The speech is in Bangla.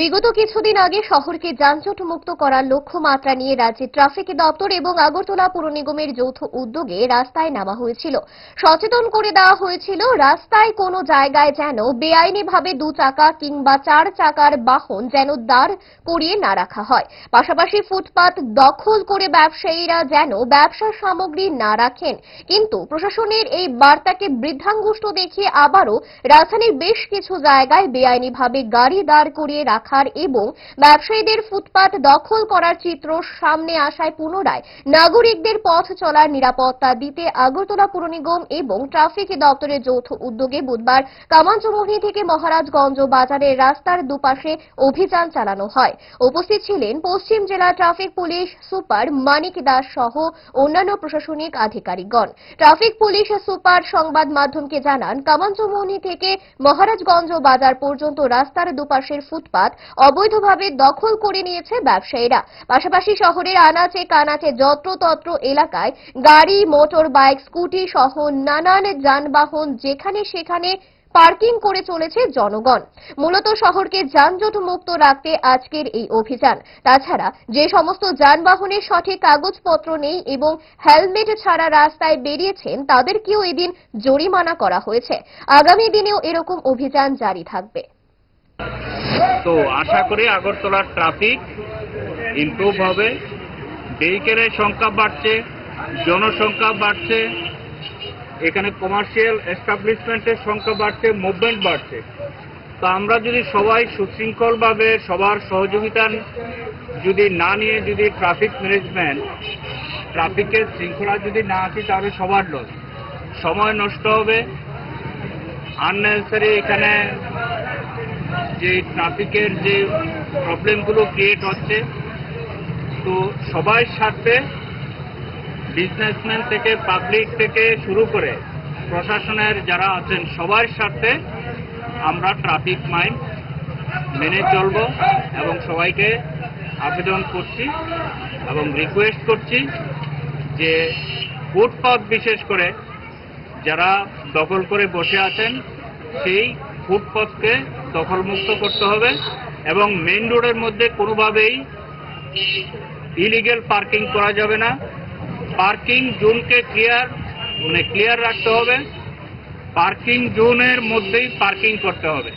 বিগত কিছুদিন আগে শহরকে যানজট মুক্ত করার লক্ষ্যমাত্রা নিয়ে রাজ্যের ট্রাফিক দপ্তর এবং আগরতলা পুর নিগমের যৌথ উদ্যোগে রাস্তায় নামা হয়েছিল। সচেতন করে দেওয়া হয়েছিল, রাস্তায় কোনো জায়গায় যেন বেআইনিভাবে দু চাকা কিংবা চার চাকার বাহন যেন দাঁড় করিয়ে না রাখা হয়। পাশাপাশি ফুটপাত দখল করে ব্যবসায়ীরা যেন ব্যবসার সামগ্রী না রাখেন। কিন্তু প্রশাসনের এই বার্তাকে বৃদ্ধাঙ্গুষ্ট দেখিয়ে আবারও রাজধানীর বেশ কিছু জায়গায় বেআইনিভাবে গাড়ি দাঁড় করিয়ে রাখার এবং ব্যবসায়ীদের ফুটপাত দখল করার চিত্র সামনে আসায় পুনরায় নাগরিকদের পথ চলার নিরাপত্তা দিতে আগরতলা পুর নিগম এবং ট্রাফিক দপ্তরের যৌথ উদ্যোগে বুধবার কামাঞ্চমোহনী থেকে মহারাজগঞ্জ বাজারের রাস্তার দুপাশে অভিযান চালানো হয়। উপস্থিত ছিলেন পশ্চিম জেলা traffic police super Manik Das সহ অন্যান্য প্রশাসনিক আধিকারিকগণ। ট্রাফিক পুলিশ সুপার সংবাদ মাধ্যমকে জানান কামাঞ্চমোহনী থেকে মহারাজগঞ্জ বাজার পর্যন্ত রাস্তার দুপাশের ফুটপাত অবৈধভাবে দখল করে নিয়েছে ব্যবসায়ীরা। পাশাপাশি শহরের আনাচে কানাচে যত্রতত্র এলাকায় গাড়ি মোটর বাইক স্কুটি সহ নানান যানবাহন যেখানে সেখানে পার্কিং করে চলেছে জনগণ। মূলত শহরকে যানজট মুক্ত রাখতে আজকের এই অভিযান। তাছাড়া যে সমস্ত যানবাহনের সঠিক কাগজপত্র নেই এবং হেলমেট ছাড়া রাস্তায় বেরিয়েছেন, তাদেরকেও এদিন জরিমানা করা হয়েছে। আগামী দিনেও এরকম অভিযান জারি থাকবে। তো আশা করি আগরতলার ট্রাফিক ইমপ্রুভ হবে। ভেহিকেলের সংখ্যা বাড়ছে, জনসংখ্যা বাড়ছে, এখানে কমার্শিয়াল এস্টাবলিশমেন্টের সংখ্যা বাড়ছে মুভমেন্ট বাড়ছে। তো আমরা যদি সবাই সুশৃঙ্খলভাবে সবার সহযোগিতা যদি না নিয়ে যদি ট্রাফিক ম্যানেজমেন্ট ট্রাফিকের শৃঙ্খলা যদি না আসি তাহলে সবার লস সময় নষ্ট হবে। আননেসেসারি এখানে যে ট্রাফিকের যে প্রবলেমগুলো ক্রিয়েট হচ্ছে, তো সবাই স্বার্থে বিজনেসম্যান থেকে পাবলিক থেকে শুরু করে প্রশাসনের যারা আছেন, সবার স্বার্থে আমরা ট্রাফিক মাইন মেনে চলব এবং সবাইকে আবেদন করছি এবং রিকোয়েস্ট করছি যে ফুটপাথ বিশেষ করে যারা দখল করে বসে আছেন, সেই ফুটপথকে দখলমুক্ত করতে হবে এবং মেইন রোডের মধ্যে কোনোভাবেই ইলিগেল পার্কিং করা যাবে না। পার্কিং জোনকে ক্লিয়ার মানে ক্লিয়ার রাখতে হবে। পার্কিং জোনের মধ্যেই পার্কিং করতে হবে।